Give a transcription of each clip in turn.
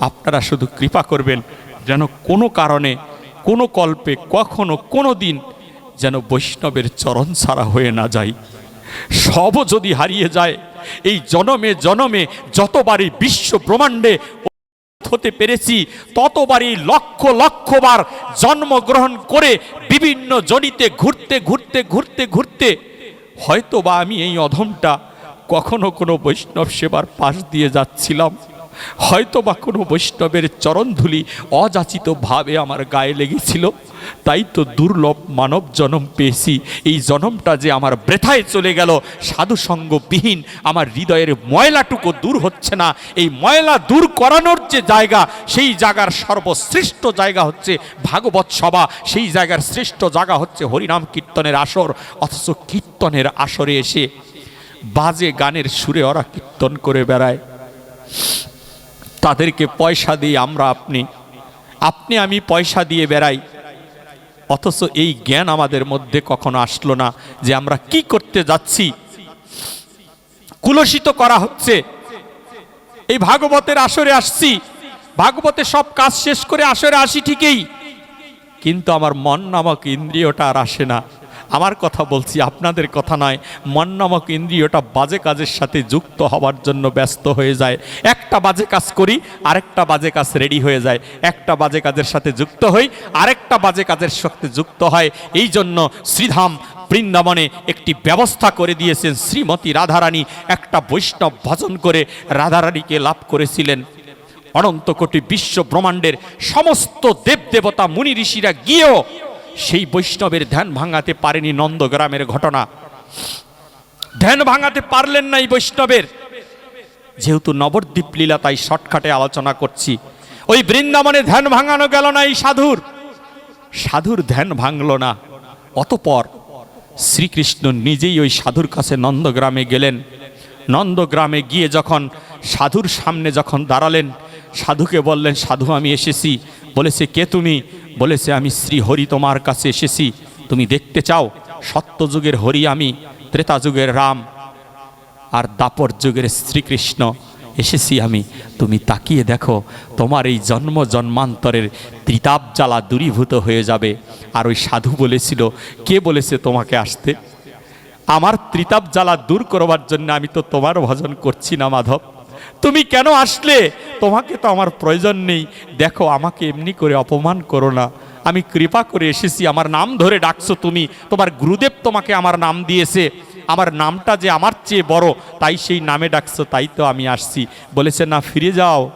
আপনারা শুধু কৃপা করবেন যেন কোনো কারণে, কোনো কল্পে, কখনো, কোনো দিন যেন বৈষ্ণবের চরণ ছাড়া হয়ে না যায়। সবও যদি হারিয়ে যায়, এই জনমে জনমে যতবারই বিশ্ব ব্রহ্মাণ্ডে হতে পেরেছি, ততবারই লক্ষ লক্ষবার জন্মগ্রহণ করে বিভিন্ন জনিতে ঘুরতে ঘুরতে ঘুরতে ঘুরতে হয়তো বা আমি এই অধমটা কখনো কোনো বৈষ্ণব সেবার পাশ দিয়ে যাচ্ছিলাম। হয়তো বা কোনো বৈষ্ণবের চরণধুলি অযাচিতভাবে আমার গায়ে লেগেছিল, তাই তো দুর্লভ মানব জনম পেয়েছি। এই জনমটা যে আমার বৃথায় চলে গেল, সাধুসঙ্গবিহীন আমার হৃদয়ের ময়লাটুকু দূর হচ্ছে না। এই ময়লা দূর করানোর যে জায়গা, সেই জায়গার সর্বশ্রেষ্ঠ জায়গা হচ্ছে ভাগবত সভা। সেই জায়গার শ্রেষ্ঠ জায়গা হচ্ছে হরিনাম কীর্তনের আসর, অথচ কীর্তনের আসরে এসে বাজে গানের সুরে ওরা কীর্তন করে বেড়ায়। তাদেরকে পয়সা দিয়ে আমরা আপনি আপনি আমি পয়সা দিয়ে বেড়াই। অথচ এই জ্ঞান আমাদের মধ্যে কখনো আসলো না যে আমরা কি করতে যাচ্ছি। কুলসিত করা হচ্ছে। এই ভাগবতের আসরে আসছি। ভাগবতে সব কাজ শেষ করে আসরে আসি ঠিকই। কিন্তু আমার মন নামক ইন্দ্রিয়টা আর আসে না। আমার কথা বলছি, আপনাদের কথা নয়। মন নামক ইন্দ্রিয়টা বাজে কাজের সাথে যুক্ত হওয়ার জন্য ব্যস্ত হয়ে যায়। একটা বাজে কাজ করি, আরেকটা বাজে কাজ রেডি হয়ে যায়। একটা বাজে কাজের সাথে যুক্ত হই, আরেকটা বাজে কাজের সাথে যুক্ত হয়। এই জন্য শ্রীধাম বৃন্দাবনে একটি ব্যবস্থা করে দিয়েছেন শ্রীমতী রাধারানী। একটা বৈষ্ণব ভজন করে রাধারানীকে লাভ করেছিলেন। অনন্ত কোটি বিশ্ব ব্রহ্মাণ্ডের সমস্ত দেবদেবতা, মুনি ঋষিরা গিয়েও সেই বৈষ্ণবের ধ্যান ভাঙাতে পারেনি নন্দগ্রামের ঘটনা। ধ্যান ভাঙাতে পারলেন না এই বৈষ্ণবের। যেহেতু নবদ্বীপ লীলা, তাই শর্টকাটে আলোচনা করছি। ওই বৃন্দাবনে ধ্যান ভাঙানো গেল না এই সাধুর? সাধুর ধ্যান ভাঙল না। অতপর শ্রীকৃষ্ণ নিজেই ওই সাধুর কাছে নন্দগ্রামে গেলেন। নন্দগ্রামে গিয়ে যখন সাধুর সামনে যখন দাঁড়ালেন সাধুকে বললেন, সাধু, আমি এসেছি। বলেছে, কে তুমি? বলেছে, আমি শ্রী হরি তোমার কাছে এসেছি। তুমি দেখতে চাও, সত্যযুগের হরি আমি ত্রেতা যুগের রাম আর দাপর যুগের শ্রীকৃষ্ণ। এসেছি আমি। তুমি তাকিয়ে দেখো, তোমার এই জন্ম জন্মান্তরের ত্রিতাপ জ্বালা দূরীভূত হয়ে যাবে। আর ওই সাধু বলেছিল, কে বলেছে তোমাকে আসতে? আমার ত্রিতাপ জ্বালা দূর করবার জন্য আমি তো তোমার ভজন করছি না, মাধব। তুমি কেন আসলে? তোমাকে তো আমার প্রয়োজন নেই। দেখো, আমাকে এমনি করে অপমান করো না। আমি কৃপা করে এসেছি, আমার নাম ধরে ডাকছো তুমি। তোমার গুরুদেব তোমাকে আমার নাম দিয়েছে। আমার নামটা যে আমার চেয়ে বড়, তাই সেই নামে ডাকছো, তাই তো আমি আসছি। বলেছে, না, ফিরে যাও।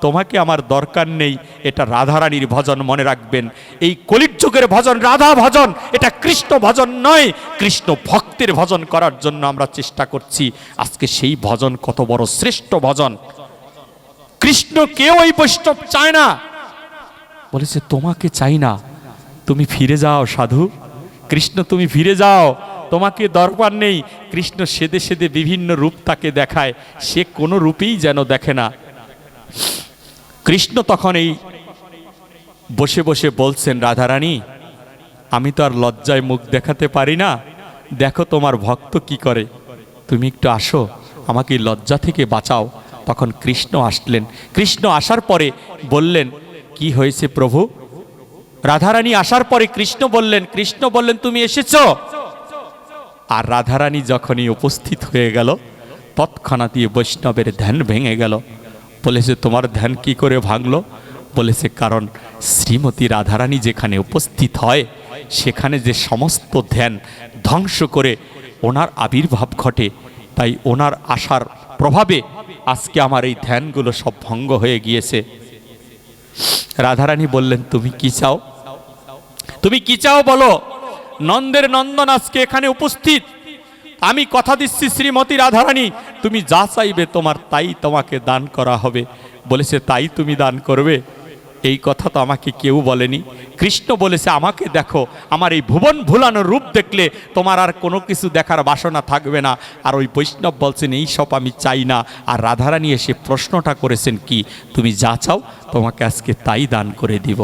তোমাকে আমার দরকার নেই। এটা রাধারানীর ভজন, মনে রাখবেন। এই কলির যুগের ভজন, রাধা ভজন, এটা কৃষ্ণ ভজন নয়। কৃষ্ণ ভক্তের ভজন করার জন্য আমরা চেষ্টা করছি। আজকে সেই ভজন কত বড় শ্রেষ্ঠ ভজন। কৃষ্ণ কেউ এই বৈষ্ণব চায় না। বলেছে, তোমাকে চাই না। তুমি ফিরে যাও, সাধু। কৃষ্ণ, তুমি ফিরে যাও। তোমাকে দরকার নেই। কৃষ্ণ সেদে সেদে বিভিন্ন রূপ তাকে দেখায়। সে কোনো রূপেই যেন দেখে না। কৃষ্ণ তখন এই বসে বসে বলছেন, রাধারানী, আমি তো আর লজ্জায় মুখ দেখাতে পারি না। দেখো তোমার ভক্ত কি করে। তুমি একটু আসো। আমাকে লজ্জা থেকে বাঁচাও। তখন কৃষ্ণ আসলেন। কৃষ্ণ আসার পরে বললেন, কি হয়েছে প্রভু? রাধারানী আসার পরে কৃষ্ণ বললেন কৃষ্ণ বললেন, তুমি এসেছ? আর রাধারানী যখনই উপস্থিত হয়ে গেল তৎক্ষণাৎই বৈষ্ণবের ধ্যান ভেঙে গেল। বলেছে, তোমার ধ্যান কি করে ভাঙলো? বলেছে, কারণ শ্রীমতী রাধারানী যেখানে উপস্থিত হয়, সেখানে যে সমস্ত ধ্যান ধ্বংস করে ওনার আবির্ভাব ঘটে, তাই ওনার আসার প্রভাবে আজকে আমার এই ধ্যানগুলো সব ভঙ্গ হয়ে গিয়েছে। রাধারানী বললেন, তুমি কি চাও? তুমি কি চাও বলো? নন্দের নন্দন আজকে এখানে উপস্থিত। আমি কথা দিচ্ছি শ্রীমতী রাধারানী। তুমি যা চাইবে তোমার তাই তোমাকে দান করা হবে। বলেছে, তাই তুমি দান করবে? এই কথা তো আমাকে কেউ বলেনি। কৃষ্ণ বলেছে, আমাকে দেখো, আমার এই ভুবন ভুলানো রূপ দেখলে তোমার আর কোনো কিছু দেখার বাসনা থাকবে না। আর ওই বৈষ্ণব বলছেন, এই সব আমি চাই না। আর রাধারানী এসে প্রশ্নটা করেছেন, কি? তুমি যা চাও, তোমাকে আজকে তাই দান করে দিব।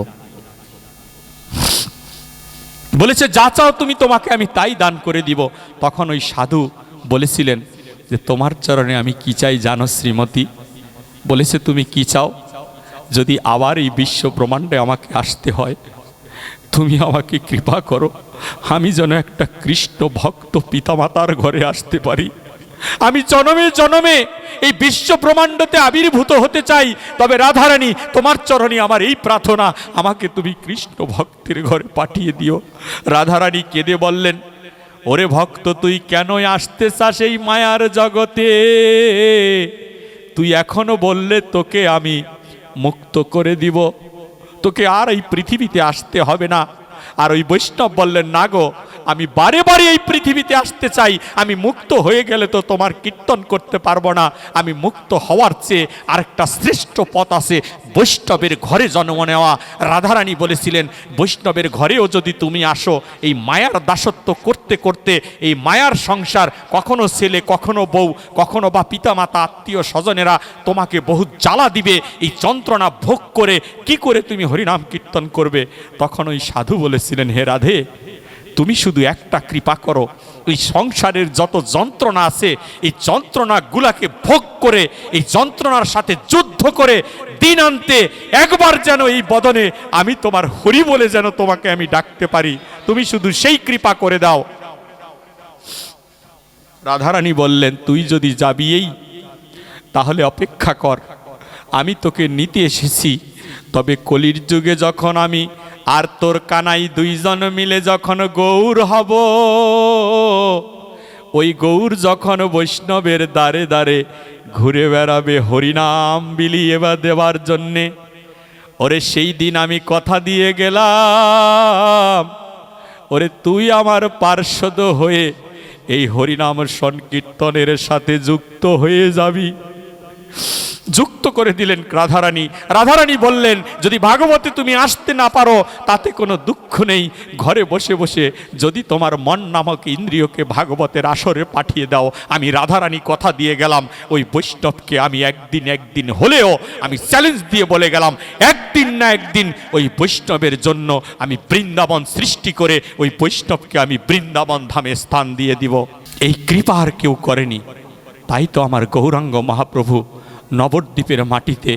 বলেছে, যা চাও তুমি তোমাকে আমি তাই দান করে দিব। তখন ওই সাধু বলেছিলেন যে, তোমার চরণে আমি কি চাই জানো শ্রীমতী? বলেছে, তুমি কি চাও? যদি আবার এই বিশ্ব ব্রহ্মাণ্ডে আমাকে আসতে হয় তুমি আমাকে কৃপা করো, আমি যেন একটা কৃষ্ণ ভক্ত পিতামাতার ঘরে আসতে পারি। আমি জনমে জনমে এই বিশ্ব ব্রহ্মাণ্ডতে আবির্ভূত হতে চাই, তবে রাধারানী, তোমার চরণে আমার এই প্রার্থনা, আমাকে তুমি কৃষ্ণ ভক্তের ঘরে পাঠিয়ে দিও। রাধারানী কেঁদে বললেন, ওরে ভক্ত, তুই কেন আসতে চাস এই মায়ার জগতে? তুই এখনও বললে তোকে আমি মুক্ত করে দিব। তোকে আর এই পৃথিবীতে আসতে হবে না। আর ওই বৈষ্ণব বললেন না গো আমি বারে বারে এই পৃথিবীতে আসতে চাই। আমি মুক্ত হয়ে গেলে তো তোমার কীর্তন করতে পারব না। আমি মুক্ত হওয়ার চেয়ে আরেকটা শ্রেষ্ঠ পথ আছে, বৈষ্ণবের ঘরে জন্ম নেওয়া। রাধারানী বলেছিলেন, বৈষ্ণবের ঘরেও যদি তুমি আসো, এই মায়ার দাসত্ব করতে করতে, এই মায়ার সংসার কখনো ছেলে, কখনো বউ, কখনো বা পিতামাতা, আত্মীয় স্বজনেরা তোমাকে বহু জ্বালা দিবে। এই যন্ত্রণা ভোগ করে কি করে তুমি হরিনাম কীর্তন করবে? তখন ওই সাধু বলেছিলেন, হে রাধে তুমি শুধু একটা কৃপা করো। এই সংসারের যত যন্ত্রণা আছে, এই যন্ত্রণাগুলাকে ভোগ করে, এই যন্ত্রণার সাথে যুদ্ধ করে দিন আনতে একবার যেন এই বদনে আমি তোমার হরি বলে যেন তোমাকে আমি ডাকতে পারি। তুমি শুধু সেই কৃপা করে দাও। রাধারানী বললেন, তুই যদি যাবি এই, তাহলে অপেক্ষা কর। আমি তোকে নিতে এসেছি। তবে কলির যুগে যখন আমি আর তোর কানাই দুইজন মিলে যখন গৌর হব, ওই গৌর যখন বৈষ্ণবের দ্বারে দ্বারে ঘুরে বেড়াবে হরিনাম বিলিয়ে বা দেওয়ার জন্যে, ওরে সেই দিন আমি কথা দিয়ে গেলাম, ওরে তুই আমার পার্শ্বদ হয়ে এই হরিনাম সংকীর্তনের সাথে যুক্ত হয়ে যাবি। যুক্ত করে দিলেন রাধারানী। রাধারানী বললেন, যদি ভাগবতে তুমি আসতে না পারো, তাতে কোনো দুঃখ নেই। ঘরে বসে বসে যদি তোমার মন নামক ইন্দ্রিয়কে ভাগবতের আসরে পাঠিয়ে দাও, আমি রাধারানী কথা দিয়ে গেলাম। ওই বৈষ্ণবকে আমি একদিন একদিন হলেও আমি চ্যালেঞ্জ দিয়ে বলে গেলাম, একদিন না একদিন ওই বৈষ্ণবের জন্য আমি বৃন্দাবন সৃষ্টি করে ওই বৈষ্ণবকে আমি বৃন্দাবন ধামে স্থান দিয়ে দিব। এই কৃপা আর কেউ করেনি। তাই তো আমার গৌরাঙ্গ মহাপ্রভু নবদ্বীপের মাটিতে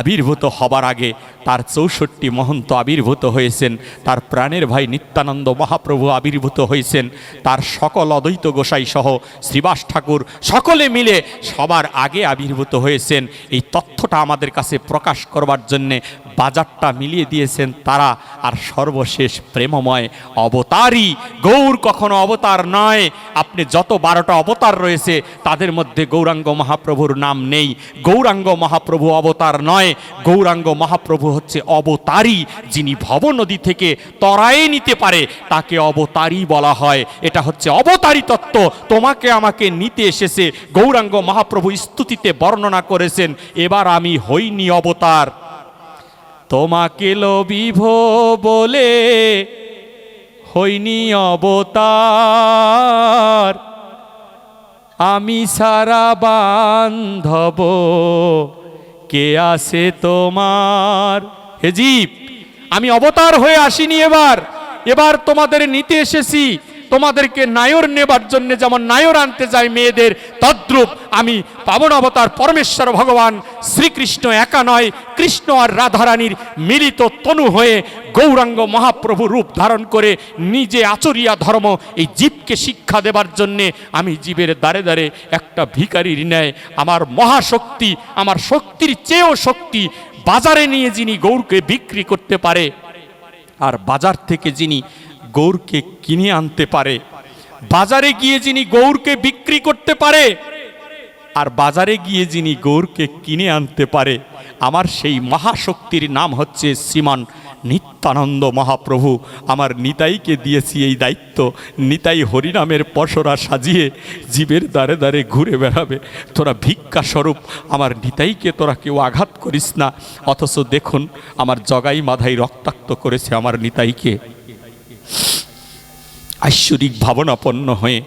আবির্ভূত হবার আগে তার চৌষট্টি মহন্ত আবির্ভূত হয়েছেন, তার প্রাণের ভাই নিত্যানন্দ মহাপ্রভু আবির্ভূত হয়েছেন, তার সকল অদ্বৈত গোসাই সহ শ্রীবাস ঠাকুর সকলে মিলে সবার আগে আবির্ভূত হয়েছেন। এই তথ্যটা আমাদের কাছে প্রকাশ করবার জন্যে বাজারটা মিলিয়ে দিয়েছেন তারা আর সর্বশেষ প্রেমময় অবতারই। গৌর কখনো অবতার নয়, আপনি যত বারোটা অবতার রয়েছে তাদের মধ্যে গৌরাঙ্গ মহাপ্রভুর নাম নেই। গৌরাঙ্গ মহাপ্রভু অবতার নয় গৌরাঙ্গ মহাপ্রভু হচ্ছে অবতারী, যিনি ভব নদী থেকে তরায়ে নিতে পারে, তাকে অবতারী বলা হয়। এটা হচ্ছে অবতারী তত্ত্ব। তোমাকে আমাকে নিতে এসেছে। গৌরাঙ্গ মহাপ্রভু স্তুতিতে বর্ণনা করেছেন, এবার আমি হইনি অবতার। তোমাকে লবিভ বলে হইনি অবতার। আমি সারা বান্ধব কে আছে তোমার? হেজিব আমি অবতার হয়ে আসিনি এবার। এবার তোমাদের নিতে এসেছি। তোমাদেরকে নায়র নেবার জন্য যেমন নায়র আনতে যায় মেয়েদের, তদ্রূপ আমি পাবন অবতার পরমেশ্বর ভগবান শ্রীকৃষ্ণ একা নয়, কৃষ্ণ আর রাধারানীর মিলিত তনু হয়ে গৌরাঙ্গ মহাপ্রভু রূপ ধারণ করে নিজে আচরিয়া ধর্ম, এই জীবকে শিক্ষা দেবার জন্যে আমি জীবের দ্বারে দ্বারে একটা ভিকারির ন্যায় আমার মহাশক্তি, আমার শক্তির চেয়েও শক্তি বাজারে নিয়ে যিনি গৌরকে বিক্রি করতে পারে, আর বাজার থেকে যিনি গৌরকে কিনে আনতে পারে। বাজারে গিয়ে যিনি গৌরকে বিক্রি করতে পারে, আর বাজারে গিয়ে যিনি গৌরকে কিনে আনতে পারে, আমার সেই মহাশক্তির নাম হচ্ছে শ্রীমান নিত্যানন্দ মহাপ্রভু। আমার নিতাইকে দিয়েছি এই দায়িত্ব। নিতাই হরিনামের পসরা সাজিয়ে জীবের দ্বারে দ্বারে ঘুরে বেড়াবে। তোরা ভিক্ষা স্বরূপ আমার নিতাইকে তোরা কেউ আঘাত করিস না। অথচ দেখুন, আমার জগাই মাধাই রক্তাক্ত করেছে আমার নিতাইকে। ঐশ্বরিক ভাবনাপন্ন হয়ে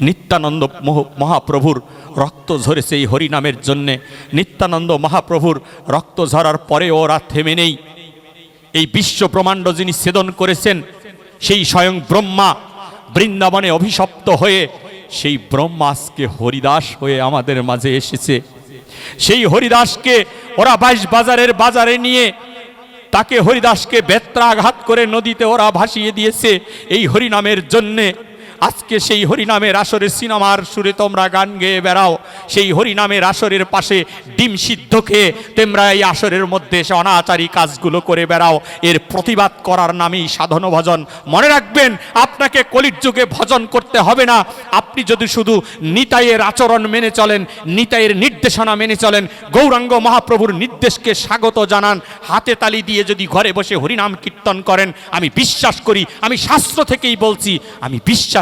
নিত্যানন্দ মোহ- মহাপ্রভুর রক্ত ঝরেছে এই হরিনামের জন্যে নিত্যানন্দ মহাপ্রভুর রক্ত ঝরার পরে ওরা থেমে নেই। এই বিশ্ব ব্রহ্মাণ্ড যিনি ছেদন করেছেন, সেই স্বয়ং ব্রহ্মা বৃন্দাবনে অভিশপ্ত হয়ে সেই ব্রহ্মা আজকে হরিদাস হয়ে আমাদের মাঝে এসেছে। সেই হরিদাসকে ওরা বাইশ বাজারের বাজারে নিয়ে তাকে হরিদাসকে বেত্রাঘাত করে নদীতে ওরা ভাসিয়ে দিয়েছে। এই হরিনামের জন্যে আজকে সেই হরিনামের আসরের সিনেমার সুরে তোমরা গান গেয়ে বেড়াও। সেই হরিনামের আসরের পাশে ডিম সিদ্ধ খেয়ে তোমরা এই আসরের মধ্যে এসে অনাচারী কাজগুলো করে বেড়াও। এর প্রতিবাদ করার নামেই সাধন ভজন। মনে রাখবেন, আপনাকে কলির যুগে ভজন করতে হবে না। আপনি যদি শুধু নিতাইয়ের আচরণ মেনে চলেন, নিতাইয়ের নির্দেশনা মেনে চলেন, গৌরাঙ্গ মহাপ্রভুর নির্দেশকে স্বাগত জানান, হাতে তালি দিয়ে যদি ঘরে বসে হরিনাম কীর্তন করেন, আমি বিশ্বাস করি, আমি শাস্ত্র থেকেই বলছি, আমি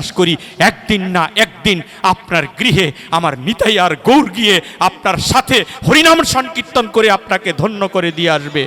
বিশ্বাস করি, একদিন না একদিন আপনার গৃহে আমার নিতাই আর গৌর গিয়ে আপনার সাথে হরিনাম সংকীর্তন করে আপনাকে ধন্য করে দিয়ে আসবে।